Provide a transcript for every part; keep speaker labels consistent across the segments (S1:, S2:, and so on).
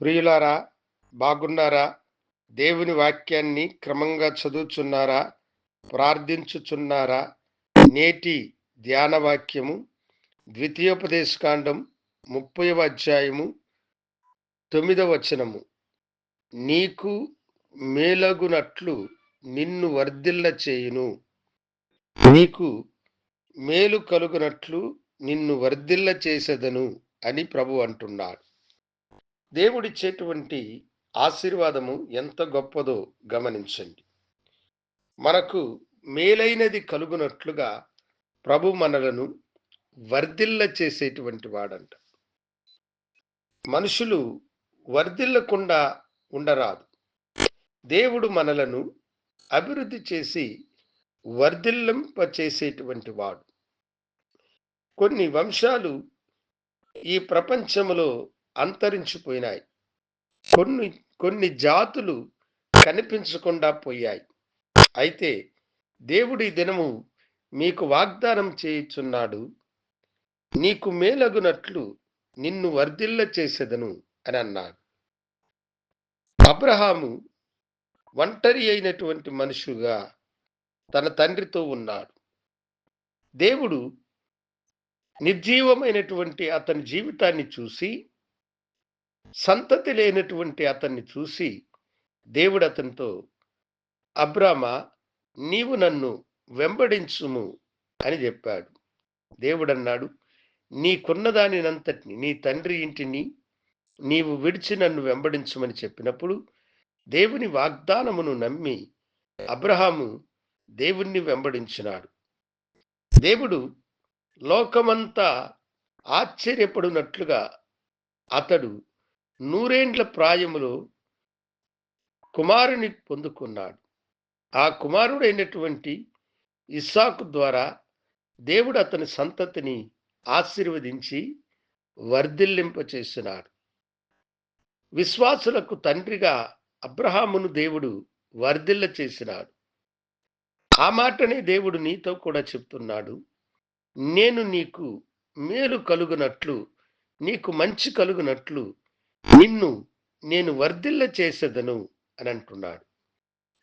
S1: ప్రియులారా బాగున్నారా? దేవుని వాక్యాన్ని క్రమంగా చదువుచున్నారా? ప్రార్థించుచున్నారా? నేటి ధ్యాన వాక్యము ద్వితీయోపదేశకాండం ముప్పైవ అధ్యాయము తొమ్మిదవ వచనము. నీకు మేలగునట్లు నిన్ను వర్ధిల్ల చేయును. నీకు మేలు కలుగునట్లు నిన్ను వర్ధిల్ల చేసేదను అని ప్రభు అంటున్నాడు. దేవుడిచ్చేటువంటి ఆశీర్వాదము ఎంత గొప్పదో గమనించండి. మనకు మేలైనది కలుగునట్లుగా ప్రభు మనలను వర్ధిల్ల చేసేటువంటి వాడంట. మనుషులు వర్ధిల్లకుండా ఉండరాదు. దేవుడు మనలను అభివృద్ధి చేసి వర్ధిల్లింప చేసేటువంటి వాడు. కొన్ని వంశాలు ఈ ప్రపంచంలో అంతరించిపోయినాయి. కొన్ని కొన్ని జాతులు కనిపించకుండా పోయాయి. అయితే దేవుడి దినము మీకు వాగ్దానం చేయుచున్నాడు. నీకు మేలగునట్లు నిన్ను వర్ధిల్ల చేసేదను అని అన్నాడు. అబ్రహాము ఒంటరి అయినటువంటి మనుషుగా తన తండ్రితో ఉన్నాడు. దేవుడు నిర్జీవమైనటువంటి అతని జీవితాన్ని చూసి సంతతి లేనటువంటి అతన్ని చూసి దేవుడు అతనితో అబ్రామ నీవు నన్ను వెంబడించుము అని చెప్పాడు. దేవుడు అన్నాడు నీకున్న దానినంతటిని నీ తండ్రి ఇంటిని నీవు విడిచి నన్ను వెంబడించమని చెప్పినప్పుడు దేవుని వాగ్దానమును నమ్మి అబ్రహాము దేవుణ్ణి వెంబడించినాడు. దేవుడు లోకమంతా ఆశ్చర్యపడినట్లుగా అతడు నూరేండ్ల ప్రాయములో కుమారుని పొందుకున్నాడు. ఆ కుమారుడైనటువంటి ఇస్సాకు ద్వారా దేవుడు అతని సంతతిని ఆశీర్వదించి వర్ధిల్లింపచేసినాడు విశ్వాసులకు తండ్రిగా అబ్రహామును దేవుడు వర్ధిల్ల చేసినాడు. ఆ మాటనే దేవుడు నీతో కూడా చెప్తున్నాడు. నేను నీకు మేలు కలుగునట్లు నీకు మంచి కలుగునట్లు నిన్ను నేను వర్ధిల్ల చేసేదను అని అంటున్నాడు.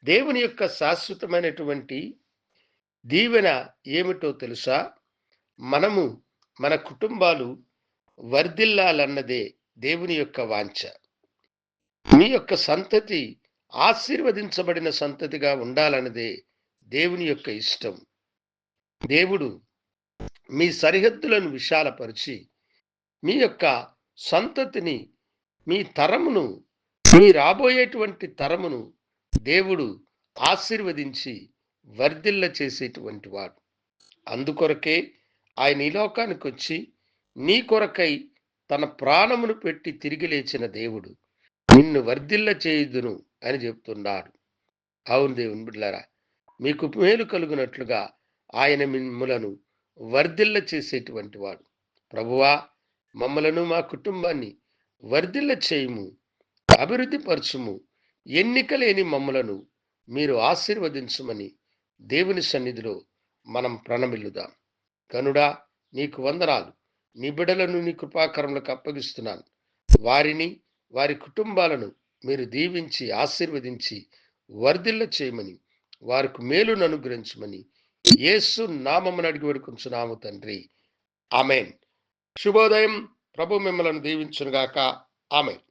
S1: దేవుని యొక్క శాశ్వతమైనటువంటి దీవెన ఏమిటో తెలుసా? మనము మన కుటుంబాలు వర్ధిల్లాలన్నదే దేవుని యొక్క వాంఛ. మీ యొక్క సంతతి ఆశీర్వదించబడిన సంతతిగా ఉండాలన్నదే దేవుని యొక్క ఇష్టం. దేవుడు మీ సరిహద్దులను విశాలపరిచి మీ యొక్క సంతతిని మీ తరమును మీ రాబోయేటువంటి తరమును దేవుడు ఆశీర్వదించి వర్ధిల్ల చేసేటువంటి వాడు. అందుకొరకే ఆయన ఈ లోకానికి వచ్చి నీ కొరకై తన ప్రాణమును పెట్టి తిరిగి లేచిన దేవుడు నిన్ను వర్ధిల్ల చేయుదును అని చెప్తున్నాడు. అవును దేవుని బిడ్డారా మీకు మేలు కలుగునట్లుగా ఆయన మిమ్మలను వర్ధిల్ల చేసేటువంటి వాడు. ప్రభువా మమ్మలను మా కుటుంబాన్ని వర్ధిల్ల చేయుము అభివృద్ధి పరచుము ఎన్నిక లేని మమ్మలను మీరు ఆశీర్వదించమని దేవుని సన్నిధిలో మనం ప్రణమిల్లుదాం. కనుడా నీకు వందనాలు. నీ బిడలను నీ కృపాకరములకు అప్పగిస్తున్నాను. వారిని వారి కుటుంబాలను మీరు దీవించి ఆశీర్వదించి వర్ధిల్ల చేయమని వారికి మేలును అనుగ్రహించమని యేసు నామమును అడిగి వేడుకుంటున్నాము తండ్రి. ఆమెన్. శుభోదయం. ప్రభు మిమ్మలను దీవించునుగాక. ఆమెన్.